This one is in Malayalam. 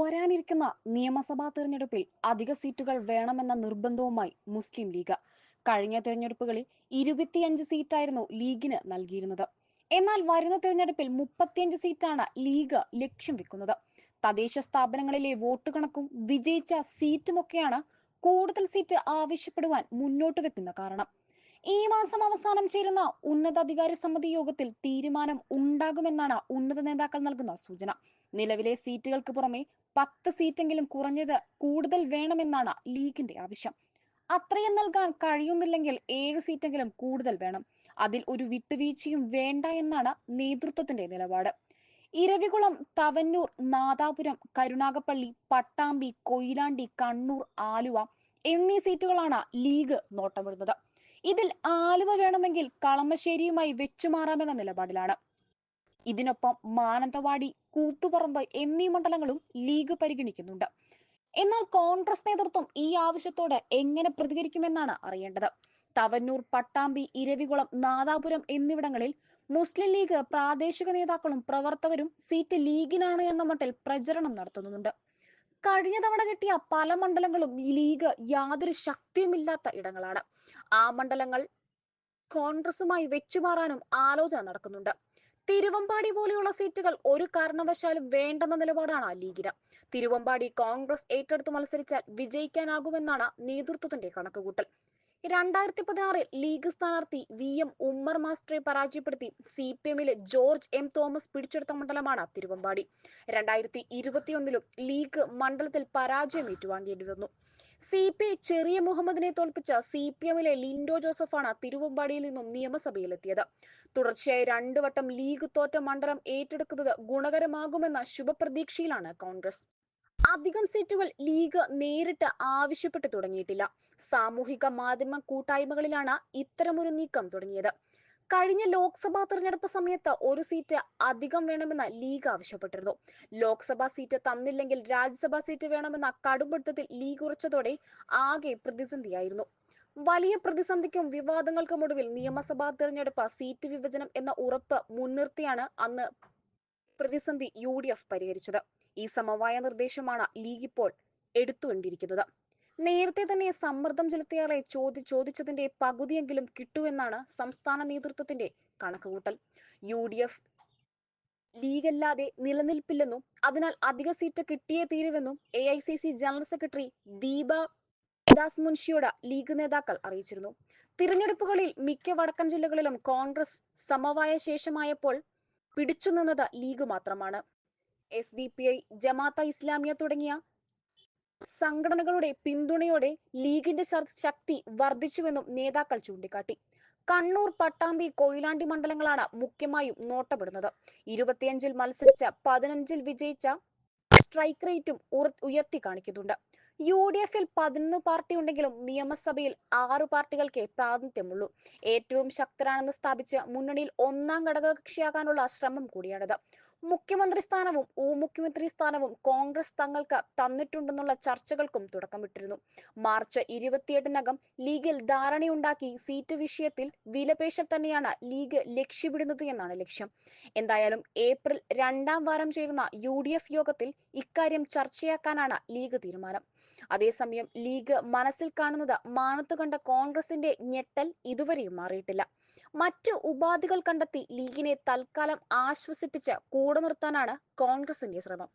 വരാനിരിക്കുന്ന നിയമസഭാ തെരഞ്ഞെടുപ്പിൽ അധിക സീറ്റുകൾ വേണമെന്ന നിർബന്ധവുമായി മുസ്ലിം ലീഗ്. കഴിഞ്ഞ തെരഞ്ഞെടുപ്പുകളിൽ ഇരുപത്തിയഞ്ച് സീറ്റായിരുന്നു ലീഗിന് നൽകിയിരുന്നത്. എന്നാൽ വരുന്ന തെരഞ്ഞെടുപ്പിൽ മുപ്പത്തിയഞ്ച് സീറ്റാണ് ലീഗ് ലക്ഷ്യം വെക്കുന്നത്. തദ്ദേശ സ്ഥാപനങ്ങളിലെ വോട്ട് കണക്കും വിജയിച്ച സീറ്റുമൊക്കെയാണ് കൂടുതൽ സീറ്റ് ആവശ്യപ്പെടുവാൻ മുന്നോട്ട് വെക്കുന്ന കാരണം. ഈ മാസം അവസാനം ചേരുന്ന ഉന്നതാധികാര സമിതി യോഗത്തിൽ തീരുമാനം ഉണ്ടാകുമെന്നാണ് ഉന്നത നേതാക്കൾ നൽകുന്ന സൂചന. നിലവിലെ സീറ്റുകൾക്ക് പുറമെ പത്ത് സീറ്റെങ്കിലും കുറഞ്ഞത് കൂടുതൽ വേണമെന്നാണ് ലീഗിന്റെ ആവശ്യം. അത്രയും നൽകാൻ കഴിയുന്നില്ലെങ്കിൽ ഏഴ് സീറ്റെങ്കിലും കൂടുതൽ വേണം. അതിൽ ഒരു വിട്ടുവീഴ്ചയും വേണ്ട എന്നാണ് നേതൃത്വത്തിന്റെ നിലപാട്. ഇരവികുളം തവന്നൂർ നാദാപുരം കരുണാകപ്പള്ളി പട്ടാമ്പി കൊയിലാണ്ടി കണ്ണൂർ ആലുവ എന്നീ സീറ്റുകളാണ് ലീഗ് നോട്ടമിടുന്നത്. ഇതിൽ ആലുവ വേണമെങ്കിൽ കളമശ്ശേരിയുമായി വെച്ചുമാറാമെന്ന നിലപാടിലാണ്. ഇതിനൊപ്പം മാനന്തവാടി കൂത്തുപറമ്പ് എന്നീ മണ്ഡലങ്ങളും ലീഗ് പരിഗണിക്കുന്നുണ്ട്. എന്നാൽ കോൺഗ്രസ് നേതൃത്വം ഈ ആവശ്യത്തോട് എങ്ങനെ പ്രതികരിക്കുമെന്നാണ് അറിയേണ്ടത്? തവന്നൂർ പട്ടാമ്പി ഇരവികുളം നാദാപുരം എന്നിവിടങ്ങളിൽ മുസ്ലിം ലീഗ് പ്രാദേശിക നേതാക്കളും പ്രവർത്തകരും സീറ്റ് ലീഗിനാണ് എന്ന മട്ടിൽ പ്രചരണം നടത്തുന്നുണ്ട്. കഴിഞ്ഞ തവണ കിട്ടിയ പല മണ്ഡലങ്ങളും ലീഗ് യാതൊരു ശക്തിയുമില്ലാത്ത ഇടങ്ങളാണ്. ആ മണ്ഡലങ്ങൾ കോൺഗ്രസുമായി വെച്ചുമാറാനും ആലോചന നടക്കുന്നുണ്ട്. തിരുവമ്പാടി പോലെയുള്ള സീറ്റുകൾ ഒരു കാരണവശാലും വേണ്ടെന്ന നിലപാടാണ് ലീഗിന്. തിരുവമ്പാടി കോൺഗ്രസ് ഏറ്റെടുത്ത് മത്സരിച്ചാൽ വിജയിക്കാനാകുമെന്നാണ് നേതൃത്വത്തിന്റെ കണക്കുകൂട്ടൽ. രണ്ടായിരത്തി പതിനാറിൽ ലീഗ് സ്ഥാനാർത്ഥി വി എം ഉമ്മർ മാസ്റ്ററെ പരാജയപ്പെടുത്തി സി പി എമ്മിലെ ജോർജ് എം തോമസ് പിടിച്ചെടുത്ത മണ്ഡലമാണ് തിരുവമ്പാടി. രണ്ടായിരത്തി ഇരുപത്തിയൊന്നിലും ലീഗ് മണ്ഡലത്തിൽ പരാജയം ഏറ്റുവാങ്ങേണ്ടി വന്നു. സി പി ചെറിയ മുഹമ്മദിനെ തോൽപ്പിച്ച സി പി എമ്മിലെ ലിൻഡോ ജോസഫാണ് തിരുവമ്പാടിയിൽ നിന്നും നിയമസഭയിലെത്തിയത്. തുടർച്ചയായി രണ്ടു വട്ടം ലീഗ് തോറ്റ മണ്ഡലം ഏറ്റെടുക്കുന്നത് ഗുണകരമാകുമെന്ന ശുഭപ്രതീക്ഷയിലാണ് കോൺഗ്രസ്. അധികം സീറ്റുകൾ ലീഗ് നേരിട്ട് ആവശ്യപ്പെട്ടു തുടങ്ങിയിട്ടില്ല. സാമൂഹിക മാധ്യമ കൂട്ടായ്മകളിലാണ് ഇത്തരമൊരു നീക്കം തുടങ്ങിയത്. കഴിഞ്ഞ ലോക്സഭാ തെരഞ്ഞെടുപ്പ് സമയത്ത് ഒരു സീറ്റ് അധികം വേണമെന്ന് ലീഗ് ആവശ്യപ്പെട്ടിരുന്നു. ലോക്സഭാ സീറ്റ് തന്നില്ലെങ്കിൽ രാജ്യസഭാ സീറ്റ് വേണമെന്ന കടുംപിടുത്തത്തിൽ ലീഗ് ഉറച്ചതോടെ ആകെ പ്രതിസന്ധിയായിരുന്നു. വലിയ പ്രതിസന്ധിക്കും വിവാദങ്ങൾക്കും ഒടുവിൽ നിയമസഭാ തെരഞ്ഞെടുപ്പ് സീറ്റ് വിഭജനം എന്ന ഉറപ്പ് മുൻനിർത്തിയാണ് അന്ന് പ്രതിസന്ധി യു പരിഹരിച്ചത്. ഈ സമവായ നിർദ്ദേശമാണ് ലീഗ് ഇപ്പോൾ എടുത്തുകൊണ്ടിരിക്കുന്നത്. നേരത്തെ തന്നെ സമ്മർദ്ദം ചെലുത്തിയാളെ ചോദി ചോദിച്ചതിന്റെ പകുതിയെങ്കിലും കിട്ടുമെന്നാണ് സംസ്ഥാന നേതൃത്വത്തിന്റെ കണക്കുകൂട്ടൽ. യു ഡി എഫ് ലീഗല്ലാതെ നിലനിൽപ്പില്ലെന്നും അതിനാൽ അധിക സീറ്റ് കിട്ടിയേ തീരുവെന്നും A I C C general secretary Deepa Das മുൻഷിയോട് league നേതാക്കൾ അറിയിച്ചിരുന്നു. തിരഞ്ഞെടുപ്പുകളിൽ മിക്ക വടക്കൻ ജില്ലകളിലും കോൺഗ്രസ് സമവായ ശേഷമായപ്പോൾ പിടിച്ചുനിന്നത് ലീഗ് മാത്രമാണ്. S D P I Jamaat Islami തുടങ്ങിയ സംഘടനകളുടെ പിന്തുണയോടെ ലീഗിന്റെ ശക്തി വർദ്ധിച്ചുവെന്നും നേതാക്കൾ ചൂണ്ടിക്കാട്ടി. കണ്ണൂർ പട്ടാമ്പി കൊയിലാണ്ടി മണ്ഡലങ്ങളാണ് മുഖ്യമായും നോട്ടപ്പെടുന്നത് ഇരുപത്തിയഞ്ചിൽ മത്സരിച്ച പതിനഞ്ചിൽ വിജയിച്ച സ്ട്രൈക്ക് റേറ്റും ഉയർത്തി കാണിക്കുന്നുണ്ട്. യു ഡി എഫിൽ പതിനൊന്ന് പാർട്ടി ഉണ്ടെങ്കിലും നിയമസഭയിൽ ആറു പാർട്ടികൾക്കേ പ്രാതിനിധ്യമുള്ളൂ. ഏറ്റവും ശക്തരാണെന്ന് സ്ഥാപിച്ച് മുന്നണിയിൽ ഒന്നാം ഘടകകക്ഷിയാകാനുള്ള ശ്രമം കൂടിയാണിത്. മുഖ്യമന്ത്രി സ്ഥാനവും ഉപമുഖ്യമന്ത്രി സ്ഥാനവും കോൺഗ്രസ് തങ്ങൾക്ക് തന്നിട്ടുണ്ടെന്നുള്ള ചർച്ചകൾക്കും തുടക്കമിട്ടിരുന്നു. മാർച്ച് ഇരുപത്തിയെട്ടിനകം ലീഗിൽ ധാരണയുണ്ടാക്കി സീറ്റ് വിഷയത്തിൽ വിലപേശൽ തന്നെയാണ് ലീഗ് ലക്ഷ്യമിടുന്നത് എന്നാണ് ലക്ഷ്യം. എന്തായാലും ഏപ്രിൽ രണ്ടാം വാരം ചേരുന്ന യു യോഗത്തിൽ ഇക്കാര്യം ചർച്ചയാക്കാനാണ് ലീഗ് തീരുമാനം. അതേസമയം ലീഗ് മനസ്സിൽ കാണുന്നത് മാനത്ത് കണ്ട കോൺഗ്രസിന്റെ ഞെട്ടൽ ഇതുവരെയും മാറിയിട്ടില്ല. മറ്റ് ഉപാധികൾ കണ്ടെത്തി ലീഗിനെ തൽക്കാലം ആശ്വസിപ്പിച്ച് കൂടെ നിർത്താനാണ് കോൺഗ്രസിന്റെ ശ്രമം.